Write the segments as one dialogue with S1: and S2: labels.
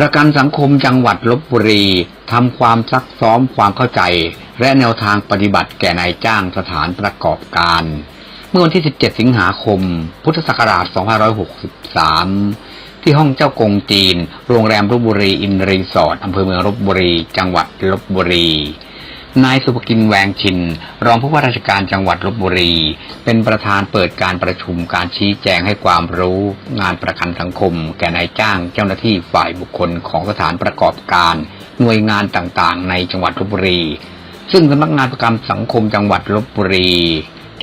S1: ประกันสังคมจังหวัดลบบุรีทำความซักซ้อมความเข้าใจ และแนวทางปฏิบัติแก่นายจ้างสถานประกอบการ เมื่อวันที่ 17 สิงหาคม พุทธศักราช 2563 ที่ห้องเจ้ากงจีน โรงแรมลบบุรีอินรีสอร์ทอำเภอเมืองลบบุรี จังหวัดลบบุรี นายสุภกินแวงชิน รองผู้ว่าราชการจังหวัดลบบุรี เป็นประธานเปิดการประชุมการชี้แจงให้ความรู้งานประกันสังคม แก่นายจ้างเจ้าหน้าที่ฝ่ายบุคคลของสถานประกอบการ หน่วยงานต่างๆ ในจังหวัดลบบุรี ซึ่งสำนักงานประกันสังคมจังหวัดลบบุรี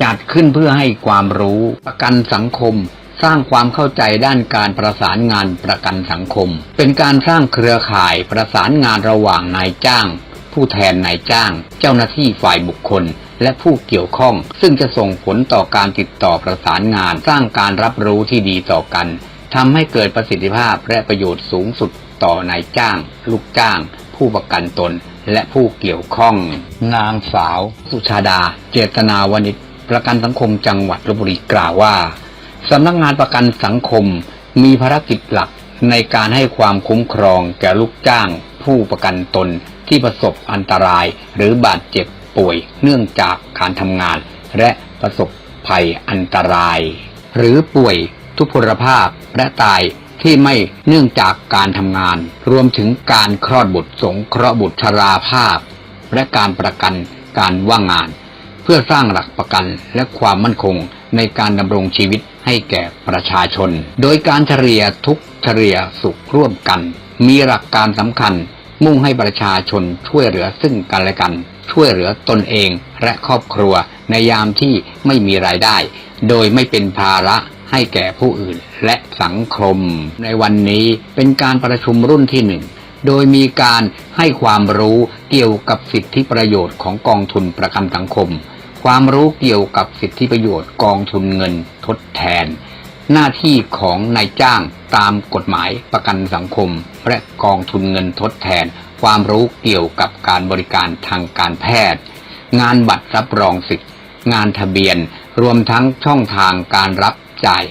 S1: จัดขึ้นเพื่อให้ความรู้ประกันสังคมสร้างความเข้าใจด้านการประสานงานประกันสังคม เป็นการสร้างเครือข่ายประสานงานระหว่างนายจ้าง ผู้แทนนายจ้าง เจ้าหน้าที่ฝ่ายบุคคล และผู้เกี่ยวข้อง ซึ่งจะส่งผลต่อการติดต่อประสานงาน สร้างการรับรู้ที่ดีต่อกันทำให้เกิดประสิทธิภาพและประโยชน์สูงสุดต่อนายจ้าง ลูกจ้าง ผู้ประกันตน และผู้เกี่ยวข้อง นางสาว สุชาดา เจตนาวณิชประกันสังคมจังหวัดลบบุรีกล่าวว่าสำนักงานประกันสังคม มีภารกิจหลักในการให้ความคุ้มครองแก่ลูกจ้าง ผู้ประกันตน ที่ประสบอันตรายหรือบาดเจ็บป่วยเนื่องจากการทำงาน และประสบภัยอันตราย หรือป่วยทุพพลภาพและตายที่ไม่เนื่องจากการทำงาน รวมถึงการคลอดบุตรสงเคราะห์บุตรชราภาพ และการประกันการว่างงาน เพื่อสร้างหลักประกันและความมั่นคงในการดำรงชีวิตให้แก่ประชาชน โดยการเฉลี่ยทุกเฉลี่ยสุขร่วมกัน มีหลักการสำคัญ มุ่งให้ประชาชนช่วยเหลือซึ่งกันและกัน ช่วยเหลือตนเองและครอบครัวในยามที่ไม่มีรายได้ โดยไม่เป็นภาระให้แก่ผู้อื่นและสังคม ในวันนี้เป็นการประชุมรุ่นที่หนึ่งโดยมีการให้ความรู้เกี่ยวกับสิทธิประโยชน์ของกองทุนประกันสังคม ความรู้เกี่ยวกับสิทธิประโยชน์กองทุนเงินทดแทน หน้าที่ของนายจ้างตามกฎหมายประกันสังคม และกองทุนเงินทดแทน ความรู้เกี่ยวกับการบริการทางการแพทย์ งานบัตรรับรองสิทธิ์ งานทะเบียน รวมทั้งช่องทางการรับจ่าย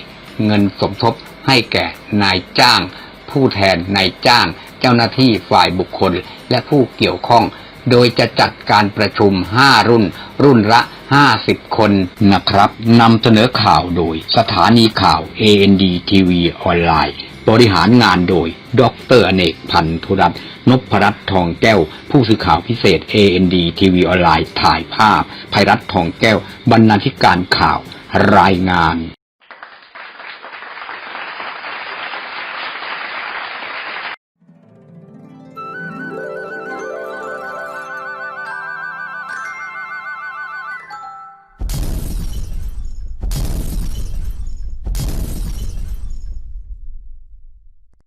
S1: เงินสมทบให้แก่นายจ้าง ผู้แทนนายจ้าง เจ้าหน้าที่ฝ่ายบุคคลและผู้เกี่ยวข้อง โดยจะจัดการประชุม 5 รุ่น รุ่นละ 50 คนนะครับนำเสนอข่าวโดยสถานีข่าว AND TV ออนไลน์บริหารงานโดย ดรอเนกพันธุรัตน์นพรัตน์ทองแก้ว ผู้สื่อข่าวพิเศษ AND TV ออนไลน์ถ่ายภาพภัยรัตน์ทองแก้ว บรรณาธิการข่าวรายงาน